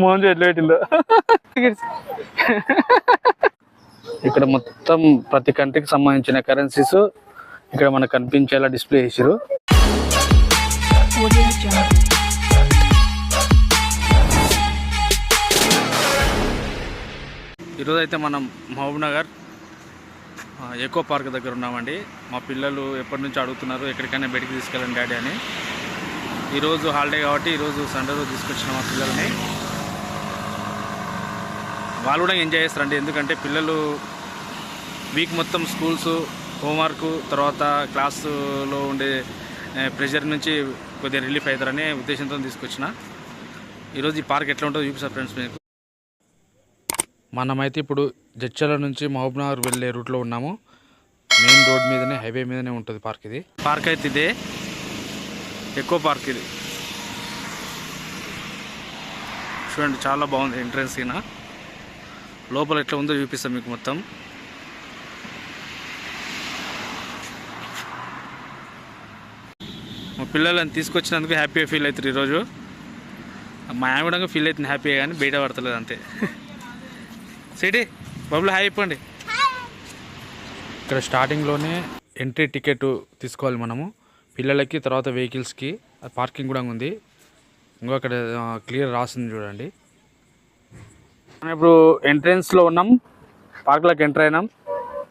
మోహన్ ఎట్లా పెట్టిందో ఇక్కడ మొత్తం ప్రతి కంట్రీకి సంబంధించిన కరెన్సీస్ ఇక్కడ మనకు కనిపించేలా డిస్ప్లే చేసారు ఈరోజైతే ఈరోజు అయితే మనం మహబూబ్ నగర్ ఎకో పార్క్ దగ్గర ఉన్నామండి. మా పిల్లలు ఎప్పటి నుంచి అడుగుతున్నారు ఎక్కడికైనా బయటికి తీసుకెళ్ళండి డాడీ అని. ఈరోజు హాలిడే కాబట్టి ఈరోజు సండే రోజు తీసుకొచ్చిన మా పిల్లల్ని. వాళ్ళు కూడా ఎంజాయ్ చేస్తారండి. ఎందుకంటే పిల్లలు వీక్ మొత్తం స్కూల్స్ హోంవర్క్ తర్వాత క్లాసులో ఉండే ప్రెషర్ నుంచి కొద్దిగా రిలీఫ్ అవుతారనే ఉద్దేశంతో తీసుకొచ్చిన. ఈరోజు ఈ పార్క్ ఎట్లా ఉంటుందో చూపిస్తా ఫ్రెండ్స్ మీకు? మనమైతే ఇప్పుడు జడ్చల నుంచి మహబూబ్నగర్ వెళ్ళే రూట్లో ఉన్నాము. మెయిన్ రోడ్ మీదనే హైవే మీదనే ఉంటుంది పార్క్ ఇది. పార్క్ అయితే ఇదే. ఎక్కువ పార్క్ ఇది. చూడండి చాలా బాగుంది ఎంట్రన్స్ ఈయన. లోపల ఎట్లా ఉందో చూపిస్తాం మీకు మొత్తం. మా పిల్లలని తీసుకొచ్చినందుకు హ్యాపీగా ఫీల్ అవుతారు ఈరోజు. మా ఆమె కూడా ఫీల్ అవుతుంది హ్యాపీగా కానీ బయట పడతలేదు అంతే. సిటీ బబుల్ హాయ్ చెప్పండి ఇక్కడ స్టార్టింగ్లోనే ఎంట్రీ టికెట్ తీసుకోవాలి మనము. పిల్లలకి తర్వాత వెహికల్స్కి. పార్కింగ్ కూడా ఉంది. ఇంకో అక్కడ క్లియర్ రాసింది చూడండి. మనం ఇప్పుడు ఎంట్రన్స్లో ఉన్నాం. పార్క్లోకి ఎంటర్ అయినాం.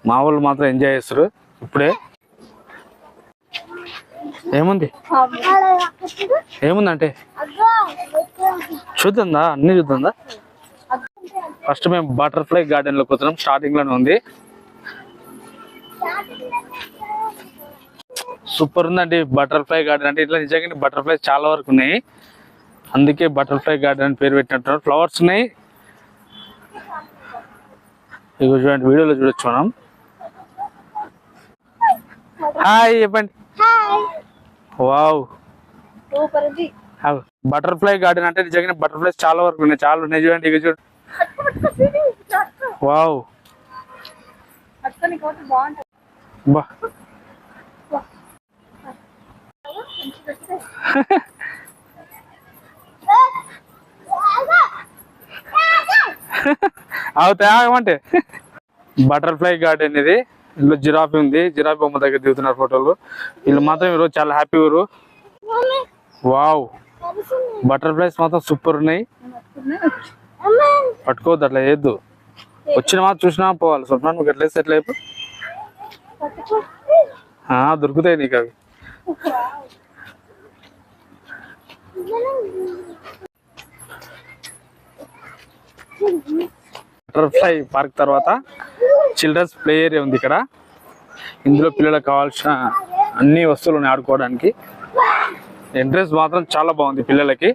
మా వాళ్ళు మాత్రం ఎంజాయ్ చేస్తారు ఇప్పుడే. ఏముంది? ఏముందంటే? చూద్దా అన్నీ చూద్దా ఫస్ట్ మేము బటర్ఫ్లై గార్డెన్లోకి వస్తున్నాం స్టార్టింగ్లోనే ఉంది. సూపర్ ఉందండి బటర్ఫ్లై గార్డెన్. అంటే ఇట్లా నిజంగా బటర్ఫ్లైస్ చాలా వరకు ఉన్నాయి. అందుకే బటర్ఫ్లై గార్డెన్ అని పేరు పెట్టినట్టున్నారు. ఫ్లవర్స్ ఉన్నాయి. ఇగో చూడండి వీడియోలో చూడొచ్చు మనం. హాయ్ చెప్పండి. వావ్. బటర్ఫ్లై గార్డెన్ అంటే నిజంగా బటర్ఫ్లైస్ చాలా వరకు ఉన్నాయి. చాలా ఉన్నాయి చూడండి ఇక చూడండి. వావ్. బా. అవుతాయి ఆగమంటే బటర్ఫ్లై గార్డెన్ ఇది. ఇందులో జిరాఫీ ఉంది. జిరాఫీ బొమ్మ దగ్గర దిగుతున్నారు ఫోటోలు. వీళ్ళు మాత్రం ఈరోజు చాలా హ్యాపీ ఊరు. వావ్. బటర్ఫ్లైస్ మాత్రం సూపర్ ఉన్నాయి. పట్టుకోవద్దు అట్లా చేయొద్దు వచ్చిన మాత్రం చూసినా పోవాలి. స్వప్న నువ్వు ఎట్లా వేస్తే ఆ, దొరుకుతాయి నీకు అవి. బటర్ఫ్లై పార్క్ తర్వాత చిల్డ్రన్స్ ప్లే ఏరియా ఉంది ఇక్కడ. ఇందులో పిల్లలకు కావాల్సిన అన్ని వస్తువులు ఉన్నాయి ఆడుకోవడానికి. ఎంట్రెన్స్ మాత్రం చాలా బాగుంది పిల్లలకి.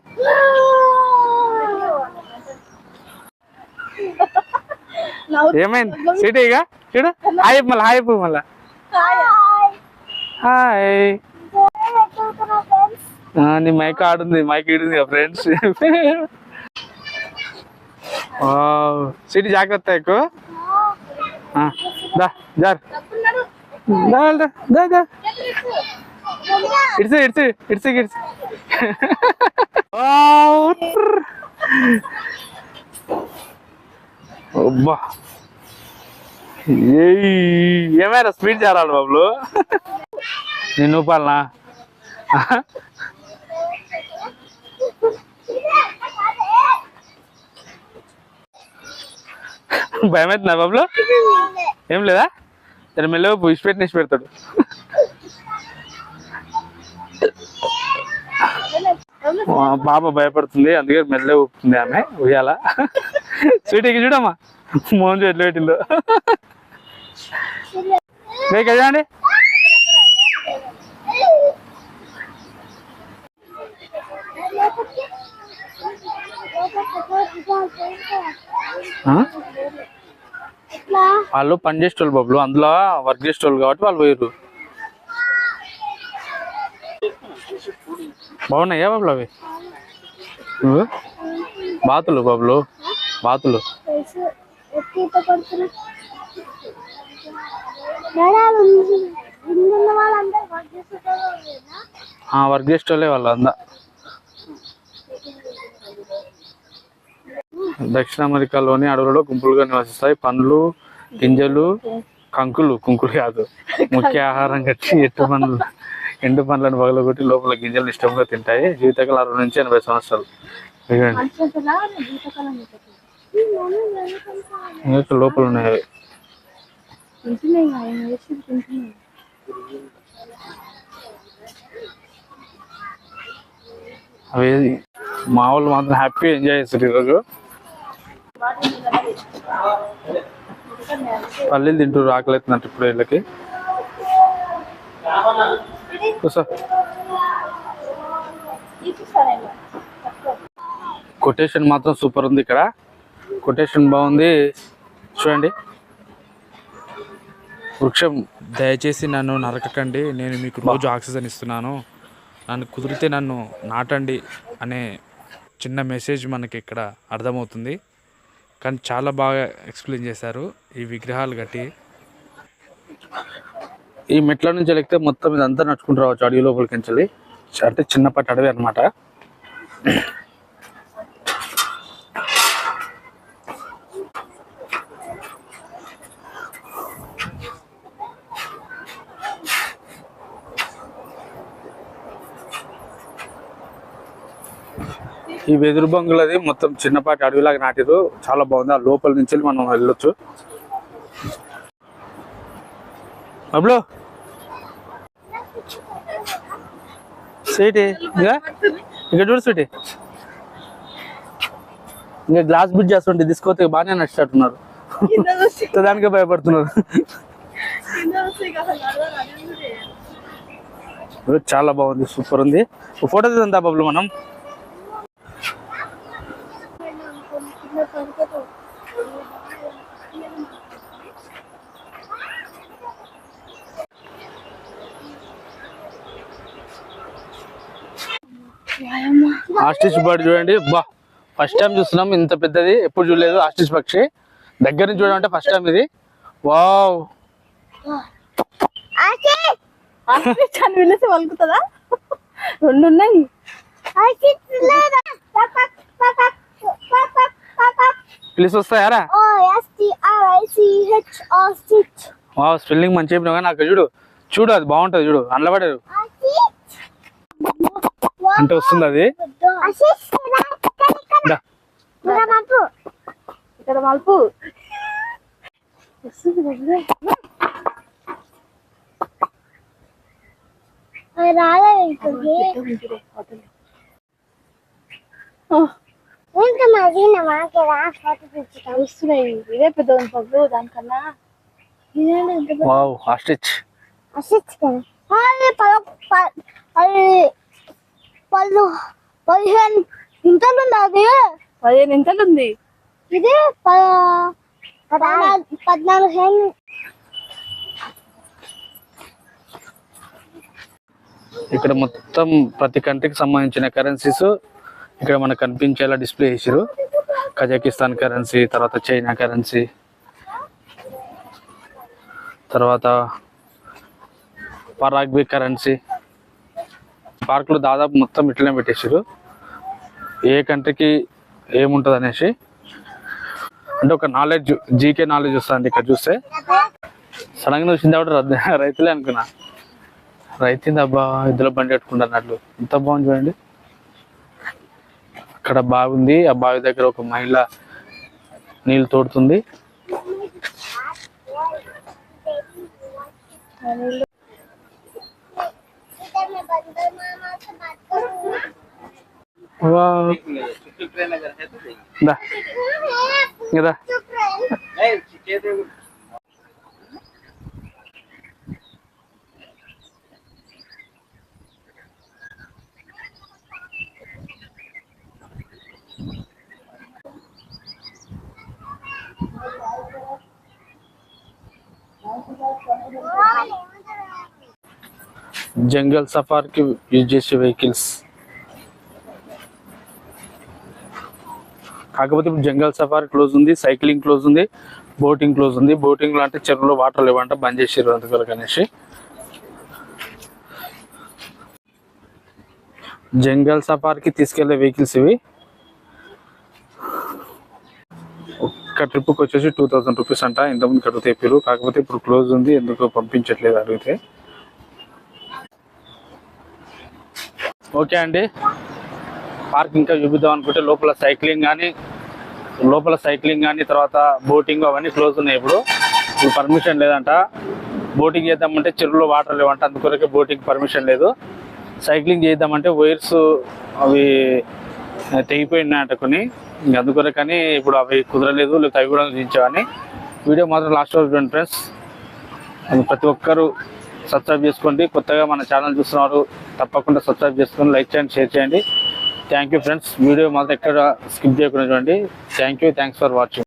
ఏమైంది? సిటీగా చూడు. హాయ్ మళ్ళీ హాయ్ మళ్ళా. హాయ్ నీ మైక్ ఆడుంది మైక్ ఇడింది ఫ్రెండ్స్ సిటీ జాగ్రత్త ఎక్కువ. జార్. ఇడ్సి ఇడ్సి ఇడ్సి ఇడ్సి. అబ్బా. ఏయ్, ఏమైనా స్పీడ్ చేరాలి బాబులు. నేను ఊపాలనా భయమవుతుందా బాబులు? ఏం లేదా? తను మెల్లగా పుష్ పెట్టినేసి పెడతాడు. పాప భయపడుతుంది అందుకే మెల్లగా ఊపుతుంది ఆమె ఉయ్యాల. స్వీటీకి చూడమ్మా. మోహన్ చూ ఎట్లా పెట్టిందో మీకు చూడండి? వాళ్ళు పని చేసేటోళ్ళు బాబులు. అందులో వర్క్ చేసేటోళ్ళు కాబట్టి వాళ్ళు పోయారు బాగున్నాయా బాబులు అవి? బాతులు బాబులు. బాతులు వర్క్ చేసేటోళ్ళే వాళ్ళు అందా. దక్షిణ అమెరికాలోని అడవులలో గుంపులుగా నివసిస్తాయి. పండ్లు గింజలు కంకులు. కుంకులు కాదు. ముఖ్య ఆహారం కట్టి ఎట్టు పండ్లు. ఎండు పండ్లను పగలగొట్టి లోపల గింజలు ఇష్టంగా తింటాయి. జీవితకాలం అరవై నుంచి ఎనభై సంవత్సరాలు. ఇంకా లోపల ఉన్నాయి. అవి. మా వాళ్ళు మాత్రం హ్యాపీ ఎంజాయ్ చేస్తారు ఈరోజు. పల్లీలు తింటారు ఆకలి అవుతున్నట్టు ఇప్పుడు వీళ్ళకి. కొటేషన్ మాత్రం సూపర్ ఉంది ఇక్కడ. కొటేషన్ బాగుంది. చూడండి. వృక్షం. దయచేసి నన్ను నరకకండి. నేను మీకు రోజు ఆక్సిజన్ ఇస్తున్నాను. నన్ను కుదిరితే నన్ను నాటండి అనే చిన్న మెసేజ్ మనకి ఇక్కడ అర్థమవుతుంది. కానీ చాలా బాగా ఎక్స్ప్లెయిన్ చేశారు ఈ విగ్రహాలు కట్టి ఈ మెట్ల నుంచి ఎక్కితే మొత్తం ఇదంతా నడుచుకుంటూ రావచ్చు. అడవి లోపలికి అంటే చిన్నపాటి అడవి అనమాట ఈ వెదురు బంగులది మొత్తం చిన్నపాటి అడవిలాగా నాటిరు చాలా బాగుంది. ఆ లోపల నుంచి మనం వెళ్ళొచ్చు. బబ్లు స్వీటీ ఇంకా? ఇంకా చూడు స్వీటీ. ఇంకా గ్లాస్ బిట్ చేస్తుంటే తీసుకోతే బాగానే నచ్చినట్టున్నారు దానికే భయపడుతున్నారు. చాలా బాగుంది. సూపర్ ఉంది. ఫోటో తీద్దా బబ్లు మనం. ఆస్టిచ్ బర్డ్ చూడండి. బా ఫస్ట్ టైం చూస్తున్నాం. ఇంత పెద్దది ఎప్పుడు చూడలేదు. ఆస్టిచ్ పక్షి. దగ్గర నుంచి చూడడం అంటే ఫస్ట్ టైం ఇది. వావ్. వలుకుతుందా? రెండు ఉన్నాయి. పిలిచి వస్తాయారా ఆస్ట్రిచ్ వావ్ స్పెల్లింగ్ మంచి చెప్పినావు కానీ నాకు చూడు. చూడు అది బాగుంటది చూడు. అనలబడదు అంటే వస్తుంది అది. ఇంకా. మాకే రా ఫోటో వస్తున్నాయి. ఇదే పెద్ద పగ్గు దానికన్నా. వావ్ కదా. అది పద అది పళ్ళు పదిహేను ఇంతలు ఉంది అది. పదిహేను ఇంతలు ఉంది. ఇది ప- పద్నాలుగు పద్నాలుగు హేను ఇక్కడ మొత్తం ప్రతి కంట్రీకి సంబంధించిన కరెన్సీస్ ఇక్కడ మనకు కనిపించేలా డిస్ప్లే చేసారు కజాకిస్తాన్ కరెన్సీ తర్వాత చైనా కరెన్సీ తర్వాత పరాగ్వే కరెన్సీ పార్కులు దాదాపు మొత్తం ఇట్లనే పెట్టేసారు ఏ కంట్రీకి ఏముంటుంది అనేసి అంటే ఒక నాలెడ్జ్ జీకే నాలెడ్జ్ వస్తుంది ఇక్కడ చూస్తే. సడన్గా వచ్చింది కాబట్టి రద్దు రైతులే అనుకున్నా. రైతుంది అబ్బా ఇద్దరు బండి కట్టుకుంటారు అన్నట్లు. ఎంత బాగుంది చూడండి. అక్కడ బాగుంది. ఆ బావి దగ్గర ఒక మహిళ నీళ్ళు తోడుతుంది. వావ్. దా ఇంకా దా. జంగల్ సఫార్కి యూజ్ చేసే వెహికల్స్. కాకపోతే ఇప్పుడు జంగల్ సఫారీ క్లోజ్ ఉంది సైక్లింగ్ క్లోజ్ ఉంది బోటింగ్ క్లోజ్ ఉంది. బోటింగ్లో అంటే చెరువులో వాటర్ లేవంట బంద్ చేసారు అందుకొరకు అనేసి. జంగల్ సఫార్కి తీసుకెళ్ళే వెహికల్స్ ఇవి. ఒక్క ట్రిప్కి వచ్చేసి టూ థౌసండ్ రూపీస్ అంట ఇంతకుముందు కడుగుతాయి పేరు కాకపోతే ఇప్పుడు క్లోజ్ ఉంది ఎందుకు పంపించట్లేదు అడిగితే. ఓకే అండి. పార్క్ ఇంకా చూపిద్దాం అనుకుంటే లోపల సైక్లింగ్ కానీ లోపల సైక్లింగ్ కానీ తర్వాత బోటింగ్ అవన్నీ క్లోజ్ ఉన్నాయి ఇప్పుడు. ఇప్పుడు పర్మిషన్ లేదంట. బోటింగ్ చేద్దామంటే చెరువులో వాటర్ లేవంట అందుకొరకే బోటింగ్ పర్మిషన్ లేదు. సైక్లింగ్ చేద్దామంటే వైర్స్ అవి తెగిపోయినాయంట కొన్ని. ఇంక అందుకొరకని ఇప్పుడు అవి కుదరలేదు లేకపోతే అవి కూడా దించావని వీడియో మాత్రం లాస్ట్ వరకు ఫ్రెండ్స్. అది ప్రతి ఒక్కరూ సబ్స్క్రైబ్ చేసుకోండి. కొత్తగా మన ఛానల్ చూస్తున్నారు తప్పకుండా సబ్స్క్రైబ్ చేసుకొని లైక్ చేయండి షేర్ చేయండి. థ్యాంక్ యూ ఫ్రెండ్స్ వీడియో మాత్రం ఎక్కడ స్కిప్ చేయకుండా చూడండి. Thank you thanks for watching